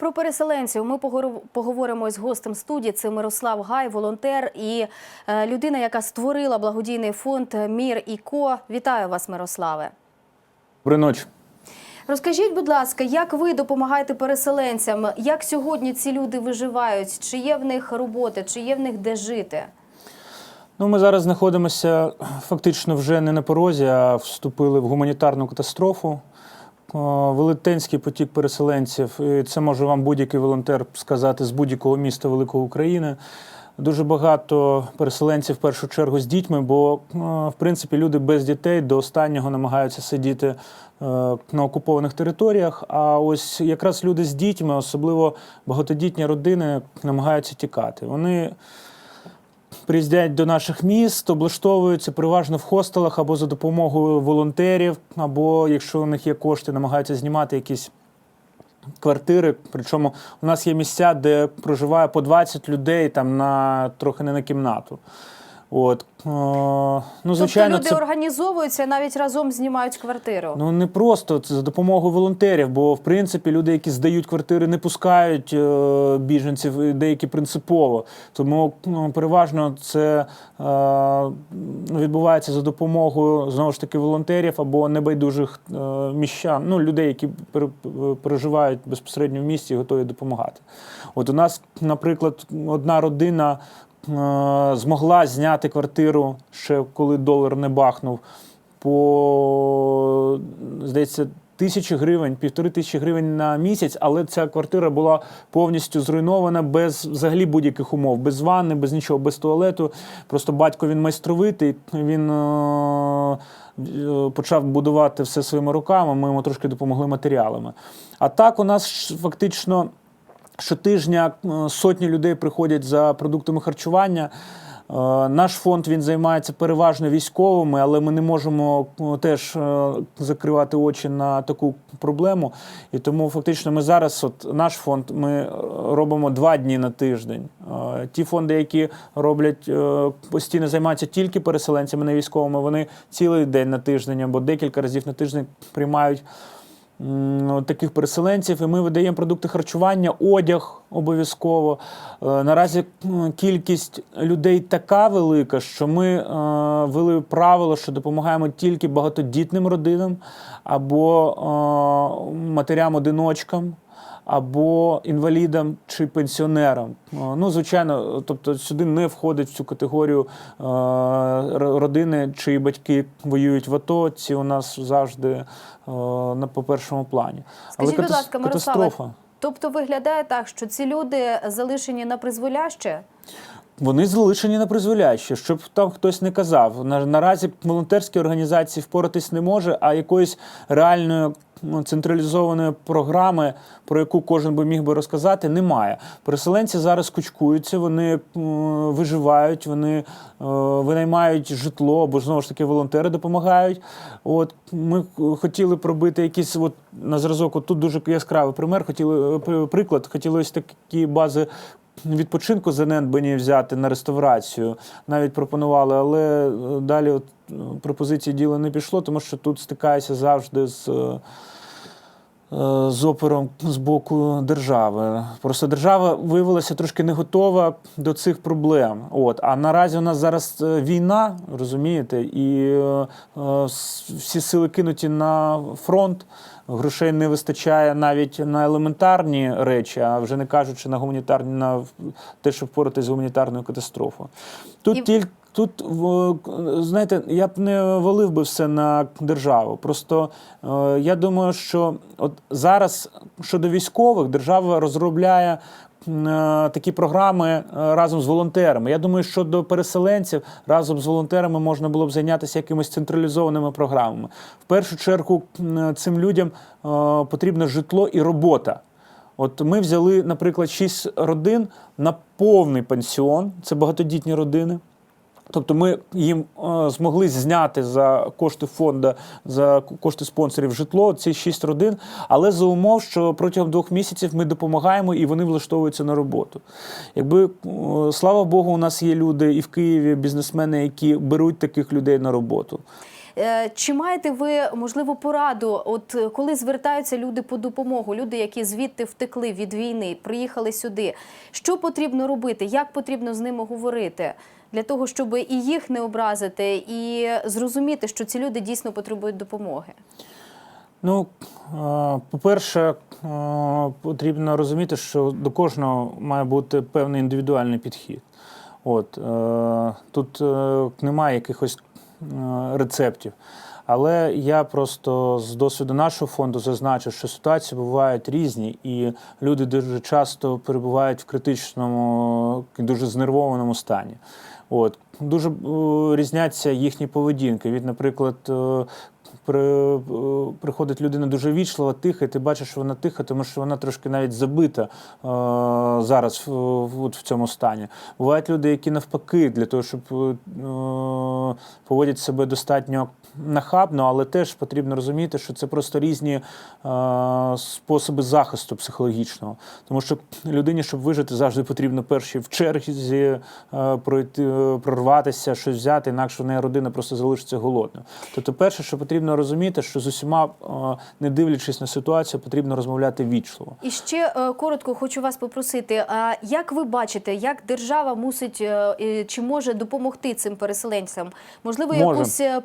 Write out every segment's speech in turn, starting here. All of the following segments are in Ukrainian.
Про переселенців ми поговоримо з гостем студії. Це Мирослав Гай, волонтер і е, людина, яка створила благодійний фонд Мір і Ко. Вітаю вас, Мирославе. Доброї ночі. Розкажіть, будь ласка, як ви допомагаєте переселенцям? Як сьогодні ці люди виживають? Чи є в них роботи, чи є в них де жити? Ну, ми зараз знаходимося фактично вже не на порозі, а вступили в гуманітарну катастрофу. Велетенський потік переселенців. І це може вам будь-який волонтер сказати з будь-якого міста Великої України. Дуже багато переселенців в першу чергу з дітьми, бо в принципі люди без дітей до останнього намагаються сидіти е, на окупованих територіях. А ось якраз люди з дітьми, особливо багатодітні родини, намагаються тікати. Вони приїздять до наших міст, облаштовуються переважно в хостелах або за допомогою волонтерів, або якщо у них є кошти, намагаються знімати якісь квартири. Причому у нас є місця, де проживає по 20 людей там на трохи не на кімнату. От. Е, ну, звичайно, тобто люди це організовуються, навіть разом знімають квартиру. Ну не просто це за допомогою волонтерів, бо в принципі люди, які здають квартири, не пускають е, біженців, деякі принципово. Тому ну, переважно це е, відбувається за допомогою знову ж таки волонтерів або небайдужих е, міщан, ну людей, які пере- переживають безпосередньо в місті і готові допомагати. От у нас, наприклад, одна родина. Е, Змогла зняти квартиру ще коли долар не бахнув по здається. Тисячі гривень, півтори тисячі гривень на місяць, але ця квартира була повністю зруйнована без взагалі будь-яких умов, без ванни, без нічого, без туалету. Просто батько він майстровитий, він е- е, почав будувати все своїми руками. Ми йому трошки допомогли матеріалами. А так у нас фактично щотижня е, сотні людей приходять за продуктами харчування. Е, Наш фонд він займається переважно військовими, але ми не можемо е, теж закривати очі на таку проблему. І тому фактично ми зараз, от наш фонд, ми робимо два дні на тиждень. Ті фонди, які роблять постійно займаються тільки переселенцями, не військовими, вони цілий день на тиждень або декілька разів на тиждень приймають таких переселенців, і ми видаємо продукти харчування, одяг обов'язково. Е, Наразі кількість людей така велика, що ми е, ввели правило, що допомагаємо тільки багатодітним родинам або е, матерям-одиночкам. Або інвалідам чи пенсіонерам. Ну, звичайно, тобто сюди не входить в цю категорію е, родини, чиї батьки воюють в АТО. Ці у нас завжди е, на по першому плані. Скажіть, будь ласка, Мирославе. Тобто виглядає так, що ці люди залишені на призволяще? Вони залишені на призволяще, щоб там хтось не казав. На, наразі волонтерські організації впоратись не може, а якоїсь реальної ну, централізованої програми, про яку кожен би міг би розказати, немає. Переселенці зараз кучкуються, вони виживають, вони е, винаймають житло, або знову ж таки волонтери допомагають. От ми хотіли пробити якісь от на зразок. От тут дуже яскравий пример. Хотіли е, при- приклад, хотіли такі бази відпочинку занедбані взяти на реставрацію. Навіть пропонували, але е, далі от, е, пропозиції діла не пішло, тому що тут стикається завжди з. Е, З опором з боку держави. Просто держава виявилася трошки не готова до цих проблем. От. А наразі у нас зараз е, війна, розумієте, і е, всі сили кинуті на фронт. Грошей не вистачає навіть на елементарні речі, а вже не кажучи на гуманітарні на те, щоб впоратися з гуманітарною катастрофою. Тут І- тільки тут знаєте, я б не валив би все на державу. Просто е, я думаю, що от зараз щодо військових держава розробляє. е, Такі програми е, разом з волонтерами. Я думаю, що до переселенців разом з волонтерами можна було б зайнятися якимись централізованими програмами. В першу чергу цим людям потрібно житло і робота. От ми взяли, наприклад, шість родин на повний пансіон, це багатодітні родини. Тобто ми їм е, змогли зняти за кошти фонду, за кошти спонсорів житло ці шість родин, але за умов, що протягом двох місяців ми допомагаємо і вони влаштовуються на роботу. Якби е, слава Богу, у нас є люди і в Києві, бізнесмени, які беруть таких людей на роботу. Е, Чи маєте ви можливо пораду? От е, коли звертаються люди по допомогу, люди, які звідти втекли від війни, приїхали сюди, що потрібно робити? Як потрібно з ними говорити? Для того, щоб і їх не образити, і зрозуміти, що ці люди дійсно потребують допомоги. Ну, е, по-перше, потрібно розуміти, що до кожного має бути певний індивідуальний підхід. От, тут немає якихось рецептів. Але я просто з досвіду нашого фонду зазначу, що ситуації бувають різні, і люди дуже часто перебувають в критичному, дуже знервованому стані. От. Дуже е, різняться їхні поведінки. Від, наприклад, е, при, е, приходить людина дуже вічлива, тиха, і ти бачиш, що вона тиха, тому що вона трошки навіть забита е, зараз в, от в цьому стані. Бувають люди, які навпаки, для того, щоб е, поводять себе достатньо нахабно, але теж потрібно розуміти, що це просто різні е, способи захисту психологічного. Тому що людині, щоб вижити, завжди потрібно перші в черзі е, пройти, е, прорватися, щось взяти, інакше в неї родина просто залишиться голодною. Тобто, перше, що потрібно розуміти, що з усіма, е, не дивлячись на ситуацію, потрібно розмовляти вічливо. І ще е, коротко хочу вас попросити: а як ви бачите, як держава мусить е, чи може допомогти цим переселенцям? Можливо, якусь е,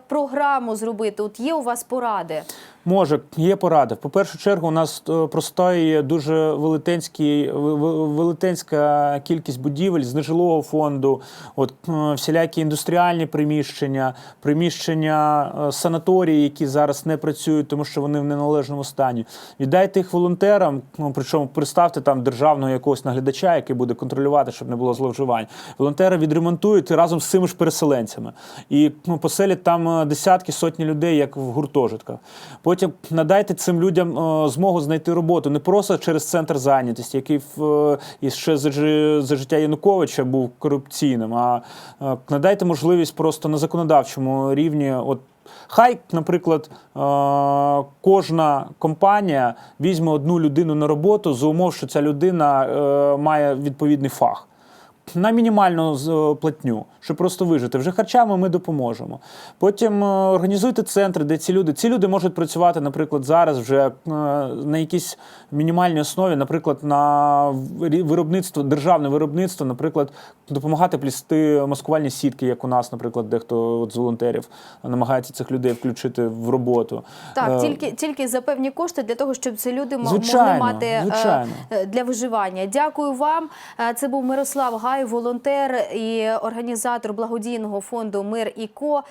програму зробити? От є у вас поради? Може, є порада. По першу чергу, у нас е, простоює дуже велетенський, ве- ве- велетенська кількість будівель з нежилого фонду, от е, всілякі індустріальні приміщення, приміщення е, санаторії, які зараз не працюють, тому що вони в неналежному стані. Віддайте їх волонтерам. Ну причому представте там державного якогось наглядача, який буде контролювати, щоб не було зловживань. Волонтери відремонтують разом з цими ж переселенцями і ну, поселять там десятки, сотні людей, як в гуртожитках. Потім надайте цим людям е, змогу знайти роботу не просто через центр зайнятості, який в, е, ще за, життя Януковича був корупційним, а е, надайте можливість просто на законодавчому рівні. От Хай, наприклад, кожна компанія візьме одну людину на роботу за умов, що ця людина має відповідний фах. На мінімальну е, платню, щоб просто вижити. Вже харчами ми допоможемо. Потім е, організуйте центри, де ці люди. Ці люди можуть працювати, наприклад, зараз вже е, на якійсь мінімальній основі, наприклад, на виробництво, державне виробництво, наприклад, допомагати плісти маскувальні сітки, як у нас, наприклад, дехто от з волонтерів намагається цих людей включити в роботу. Так, Е, тільки тільки за певні кошти для того, щоб ці люди Звичайно, могли мати звичайно. для виживання. Дякую вам. Це був Мирослав Гай, волонтер і організатор благодійного фонду Мир і Ко.